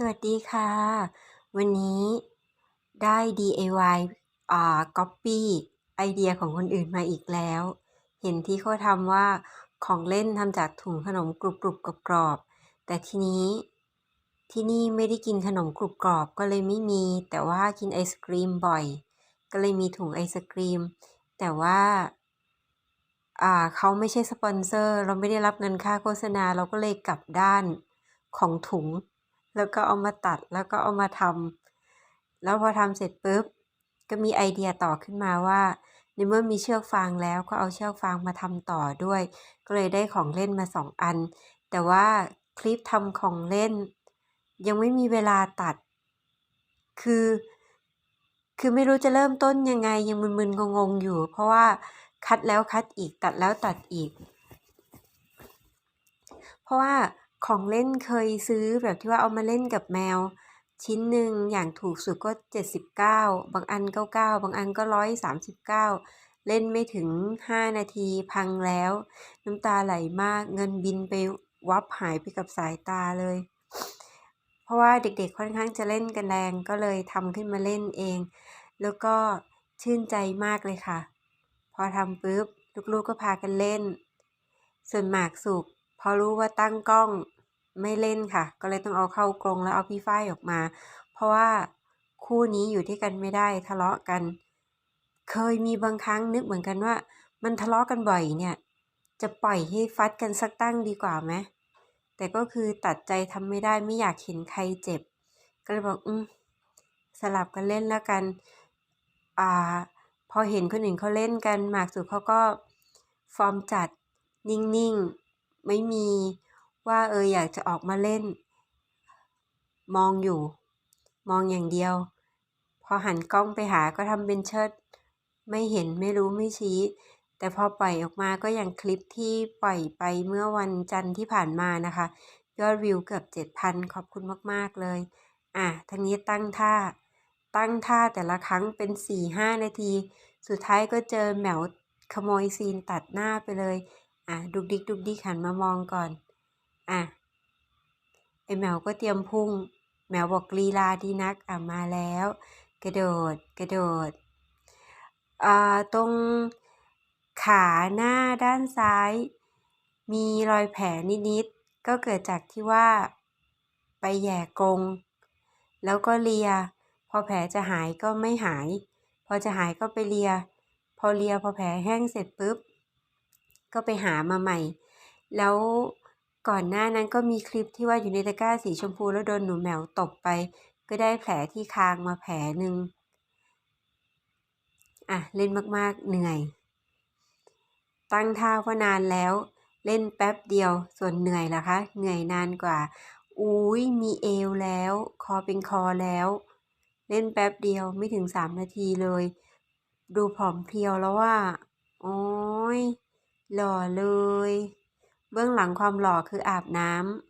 สวัสดีค่ะ วันนี้ได้ DIY อ่าก๊อปปี้ไอเดียของคนอื่นมาอีกแล้ว เห็นที่เขาทำว่าของเล่นทำจากถุงขนมกรุบๆกรอบ แต่ทีนี้ที่นี่ไม่ได้กินขนมกรุบกรอบก็เลยไม่มี แต่ว่ากินไอศกรีมบ่อย ก็เลยมีถุงไอศกรีม แต่ว่าอ่าเขาไม่ใช่สปอนเซอร์ เราไม่ได้รับเงินค่าโฆษณาเราก็เลยกลับด้านของถุง แล้วก็เอามาตัดแล้วก็เอามาทำแล้วพอทำเสร็จปุ๊บก็มีไอเดียต่อขึ้นมาว่าในเมื่อมีเชือกฟางแล้วก็เอาเชือกฟางมาทำต่อด้วย ก็เลยได้ของเล่นมาสองอัน แต่ว่าคลิปทำของเล่น ยังไม่มีเวลาตัด คือ คือไม่รู้จะเริ่มต้นยังไงยังมึนๆงงๆอยู่ เพราะว่าคัดแล้วคัดอีกตัดแล้วตัดอีก เพราะว่า ของเล่นเคยซื้อแบบที่ว่าเอามาเล่นกับแมว ชิ้นหนึ่งอย่างถูกสุดก็ 79 บางอัน 99 บางอันก็ 139 เล่นไม่ถึง 5 นาทีพังแล้ว น้ำตาไหลมากเงินบินไปวับหายไปกับสายตาเลย เพราะว่าเด็กๆค่อนข้างจะเล่นกันแรงก็เลยทำขึ้นมาเล่นเอง แล้วก็ชื่นใจมากเลยค่ะ พอทำปุ๊บ ลูกๆก็พากันเล่น ส่วนหมากสุก พอรู้ว่าตั้งกล้องไม่เล่นค่ะ ก็เลยต้องเอาเข้ากรงแล้วเอาพี่ฝ้ายออกมา เพราะว่าคู่นี้อยู่ที่กันไม่ได้ทะเลาะกัน เคยมีบางครั้งนึกเหมือนกันว่า มันทะเลาะกันบ่อยเนี่ย จะปล่อยให้ฟัดกันสักตั้งดีกว่าไหมแต่ก็คือตัดใจทำไม่ได้ไม่อยากเห็นใครเจ็บ ก็เลยบอกอืมสลับกันเล่นแล้วกัน อ่า พอเห็นคนอื่นเขาเล่นกันหมากสุดเขาก็ฟอร์มจัดนิ่งๆ ไม่มีว่าเอออยากจะออกมาเล่น มองอยู่ มองอย่างเดียว พอหันกล้องไปหาก็ทำเป็นเชิด ไม่เห็นไม่รู้ไม่ชี้ แต่พอปล่อยออกมาก็อย่างคลิปที่ปล่อยไปเมื่อวันจันทร์ที่ผ่านมานะคะ ยอดวิวเกือบ 7,000 ขอบคุณมาก ๆ เลย อะทางนี้ตั้งท่า ตั้งท่าแต่ละครั้งเป็น 4-5 นาที สุดท้ายก็เจอแมวขโมยซีนตัดหน้าไปเลย อะดุกดิกดุกดิกหันมามองก่อน อะไอแมวก็เตรียมพุ่ง แมวบอกลีลาดีนักอะมาแล้ว กระโดดกระโดดอ่าตรงขาหน้าด้านซ้าย มีรอยแผลนิดๆก็เกิดจากที่ว่าไปแย่กรงแล้วก็เลีย พอแผลจะหายก็ไม่หาย พอจะหายก็ไปเลีย พอเลียพอแผลแห้งเสร็จปุ๊บ ก็ไปหามาใหม่ แล้วก่อนหน้านั้นก็มีคลิปที่ว่าอยู่ในตะกร้าสีชมพูแล้วโดนหนูแมวตบไป ก็ได้แผลที่คางมาแผลหนึ่งอะเล่นมากๆเหนื่อย ตั้งท่าว่านานแล้วเล่นแป๊บเดียวส่วนเหนื่อยล่ะคะ เหนื่อยนานกว่า อุ้ยมีเอวแล้ว คอเป็นคอแล้ว เล่นแป๊บเดียวไม่ถึงสามนาทีเลย ดูผอมเพรียวแล้วว่าโอ้ย หล่อเลย เบื้องหลังความหล่อคืออาบน้ำ